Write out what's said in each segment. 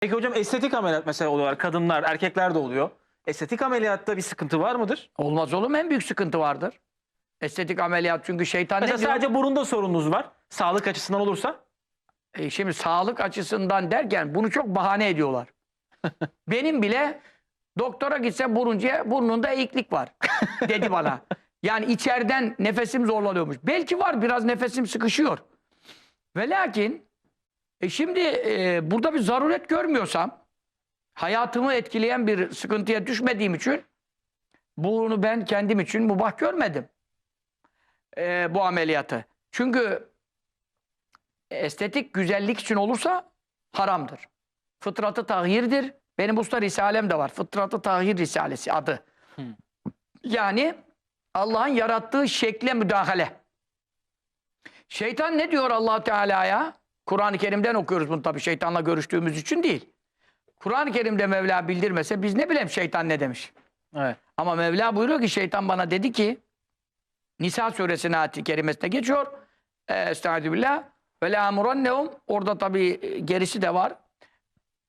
Peki hocam estetik ameliyat mesela oluyorlar. Kadınlar, erkekler de oluyor. Estetik ameliyatta bir sıkıntı var mıdır? Olmaz olur mu? En büyük sıkıntı vardır. Estetik ameliyat çünkü şeytan Mesela ne diyor? sadece burunda sorununuz var. Sağlık açısından olursa. E, şimdi sağlık açısından derken bunu çok bahane ediyorlar. Benim bile doktora gitse buruncuya burnunda eğiklik var dedi bana. Yani içeriden nefesim zorlanıyormuş. Belki var biraz nefesim sıkışıyor. Ve lakin e şimdi e, burada bir zaruret görmüyorsam hayatımı etkileyen bir sıkıntıya düşmediğim için bunu ben kendim için mubah görmedim. E, bu ameliyatı. Çünkü estetik güzellik için olursa haramdır. Fıtratı tahyirdir. Benim usta risalem de var. Fıtratı tahir risalesi adı. Yani Allah'ın yarattığı şekle müdahale. Şeytan ne diyor allah Teala'ya? Kur'an-ı Kerim'den okuyoruz bunu tabii şeytanla görüştüğümüz için değil. Kur'an-ı Kerim'de Mevla bildirmese biz ne bileyim şeytan ne demiş. Evet. Ama Mevla buyuruyor ki şeytan bana dedi ki Nisa suresinin ayeti kerimesine geçiyor. E, Estaizu billah. Ve la amurannehum. Orada tabii e, gerisi de var.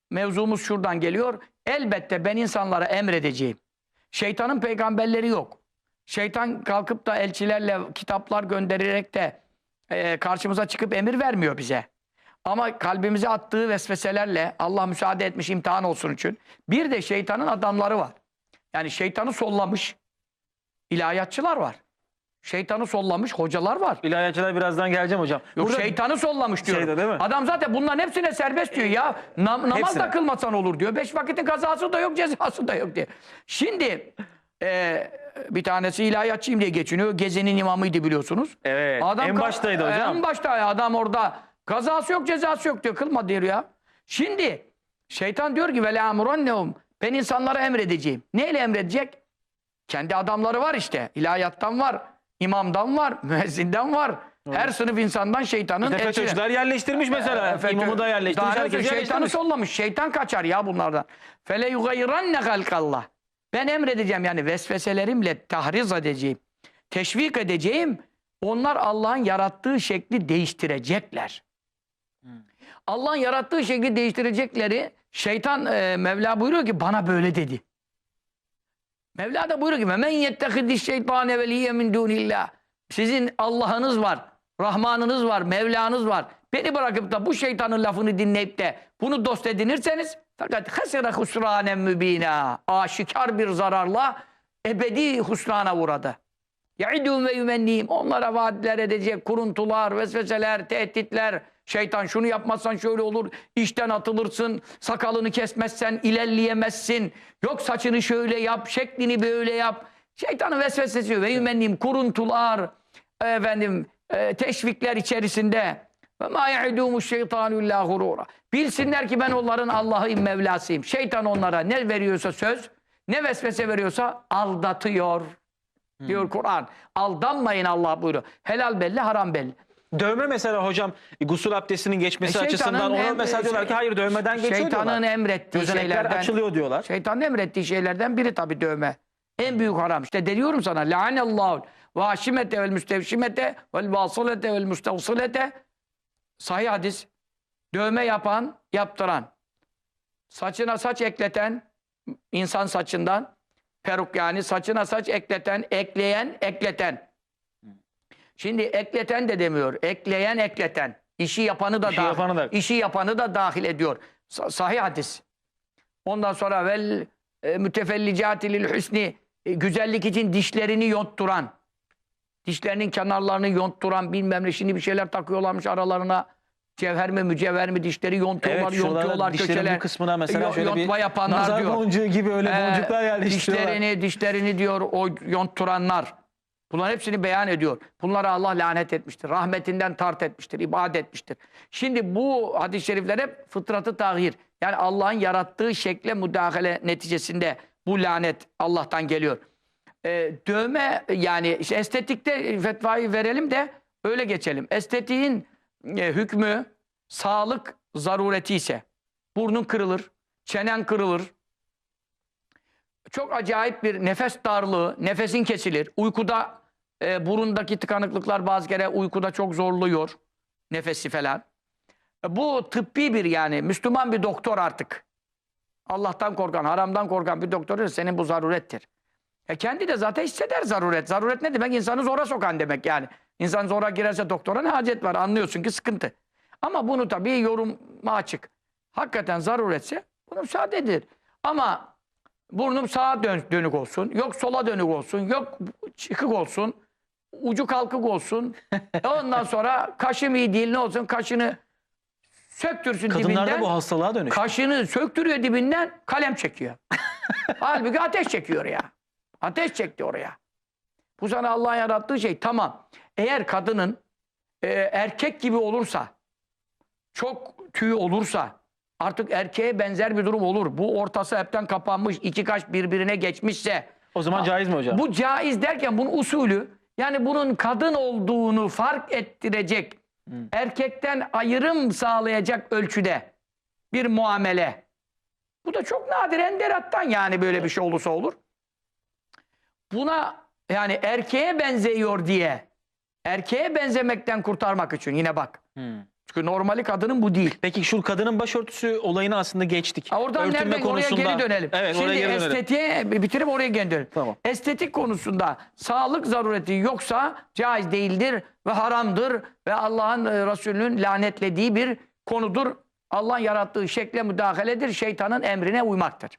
Mevzumuz şuradan geliyor. Elbette ben insanlara emredeceğim. Şeytanın peygamberleri yok. Şeytan kalkıp da elçilerle kitaplar göndererek de e, karşımıza çıkıp emir vermiyor bize. Ama kalbimize attığı vesveselerle Allah müsaade etmiş imtihan olsun için. Bir de şeytanın adamları var. Yani şeytanı sollamış ilahiyatçılar var. Şeytanı sollamış hocalar var. İlahiyatçılar birazdan geleceğim hocam. Yok Burada şeytanı sollamış diyor. Şeyde değil mi? Adam zaten bunların hepsine serbest diyor ya. Nam- namaz Hepsine. da kılmasan olur diyor. Beş vakitin kazası da yok, cezası da yok diye. Şimdi e, bir tanesi ilahiyatçıyım diye geçiniyor. Gezenin imamıydı biliyorsunuz. Evet. en ka- baştaydı hocam. En başta adam orada kazası yok, cezası yok diyor. Kılma diyor ya. Şimdi şeytan diyor ki vela amurannehum ben insanlara emredeceğim. Neyle emredecek? Kendi adamları var işte. İlahiyattan var, imamdan var, müezzinden var. Her sınıf insandan şeytanın İşte elçileri. FETÖ'cüler yerleştirmiş mesela. E, FETÖ- İmamı da yerleştirmiş. Daha? Şeytanı yerleştirmiş. sollamış. Şeytan kaçar ya bunlardan. Fele yugayranne halkallah. Ben emredeceğim yani vesveselerimle tahriz edeceğim. Teşvik edeceğim. Onlar Allah'ın yarattığı şekli değiştirecekler. Allah'ın yarattığı şekli değiştirecekleri şeytan e, Mevla buyuruyor ki bana böyle dedi. Mevla da buyuruyor ki men yettehidi şeytane veliye min dunillah. Sizin Allah'ınız var, Rahmanınız var, Mevlanız var. Beni bırakıp da bu şeytanın lafını dinleyip de bunu dost edinirseniz fakat hasire husranen mübina. Aşikar bir zararla ebedi husrana uğradı. Yaidun ve yümenniyim. Onlara vaatler edecek kuruntular, vesveseler, tehditler. Şeytan şunu yapmazsan şöyle olur. işten atılırsın. Sakalını kesmezsen ilerleyemezsin. Yok saçını şöyle yap, şeklini böyle yap. Şeytanın vesvesesi ve yümenniyim. Kuruntular, efendim, e, teşvikler içerisinde. Ve ma ya'idumu şeytanu illa gurura. Bilsinler ki ben onların Allah'ıyım, Mevlasıyım. Şeytan onlara ne veriyorsa söz, ne vesvese veriyorsa aldatıyor. Diyor Kur'an. Aldanmayın Allah buyuruyor. Helal belli, haram belli. Dövme mesela hocam gusül abdestinin geçmesi E, açısından ona em- mesela diyorlar ki hayır dövmeden geçiyor Şeytanın diyorlar. emrettiği Gözenekler şeylerden. açılıyor diyorlar. Şeytanın emrettiği şeylerden biri tabii dövme. En büyük haram. İşte deniyorum sana. La'anallahu vaşimete vel müstevşimete vel vasılete vel müstevsilete. Sahih hadis. Dövme yapan, yaptıran. Saçına saç ekleten, insan saçından. Peruk yani saçına saç ekleten, ekleyen, ekleten. Şimdi ekleten de demiyor. Ekleyen, ekleten. İşi yapanı da İşi dahil, yapanı da- işi yapanı da dahil ediyor. Sa- Sahih hadis. Ondan sonra vel e, mütefellicati lil husni e, güzellik için dişlerini yontturan, dişlerinin kenarlarını yontturan bilmem ne şimdi bir şeyler takıyorlarmış aralarına. Cevher mi mücevher mi dişleri yontuyorlar, Evet yontuyorlar köşeler. bu kısmına mesela Yo- şöyle bir yontma yapanlar nazar diyor. boncuğu gibi öyle Ee, boncuklar yerleştiriyorlar. Dişlerini, dişlerini diyor o yontturanlar. Bunların hepsini beyan ediyor. Bunlara Allah lanet etmiştir. Rahmetinden tart etmiştir. ibadet etmiştir. Şimdi bu hadis-i şerifler hep fıtratı tahir. Yani Allah'ın yarattığı şekle müdahale neticesinde bu lanet Allah'tan geliyor. Ee, dövme yani işte estetikte fetvayı verelim de öyle geçelim. Estetiğin e, hükmü sağlık zarureti ise burnun kırılır, çenen kırılır, çok acayip bir nefes darlığı, nefesin kesilir. Uykuda e, burundaki tıkanıklıklar bazı kere uykuda çok zorluyor nefesi falan. bu tıbbi bir yani Müslüman bir doktor artık. Allah'tan korkan, haramdan korkan bir doktor senin bu zarurettir. E kendi de zaten hisseder zaruret. Zaruret ne demek? İnsanı zora sokan demek yani. İnsan zora girerse doktora ne hacet var? Anlıyorsun ki sıkıntı. Ama bunu tabii yoruma açık. Hakikaten zaruretse bunu müsaade. Ama burnum sağa dön- dönük olsun, yok sola dönük olsun, yok çıkık olsun, ucu kalkık olsun. Ondan sonra kaşım iyi değil ne olsun kaşını söktürsün Kadınlarda dibinden. bu hastalığa dönüş. Kaşını söktürüyor dibinden kalem çekiyor. Halbuki ateş çekiyor ya. Ateş çekti oraya. Bu sana Allah'ın yarattığı şey. Tamam. Eğer kadının e, erkek gibi olursa, çok tüy olursa, artık erkeğe benzer bir durum olur. Bu ortası hepten kapanmış, iki kaş birbirine geçmişse, o zaman caiz mi hocam? bu caiz derken bunun usulü, yani bunun kadın olduğunu fark ettirecek, erkekten ayrım sağlayacak ölçüde bir muamele. Bu da çok nadir enderattan yani böyle bir şey olursa olur. Buna yani erkeğe benzeyor diye, erkeğe benzemekten kurtarmak için yine bak. Hmm. Çünkü normali kadının bu değil. Peki şu kadının başörtüsü olayını aslında geçtik. Ha, Oradan Örtünme nereden oraya konusunda- geri dönelim. Evet Şimdi oraya geri dönelim. estetiğe bitirip oraya geri dönelim. Tamam. Estetik konusunda sağlık zarureti yoksa caiz değildir ve haramdır ve Allah'ın e, Resulünün lanetlediği bir konudur. Allah'ın yarattığı şekle müdahaledir, şeytanın emrine uymaktır.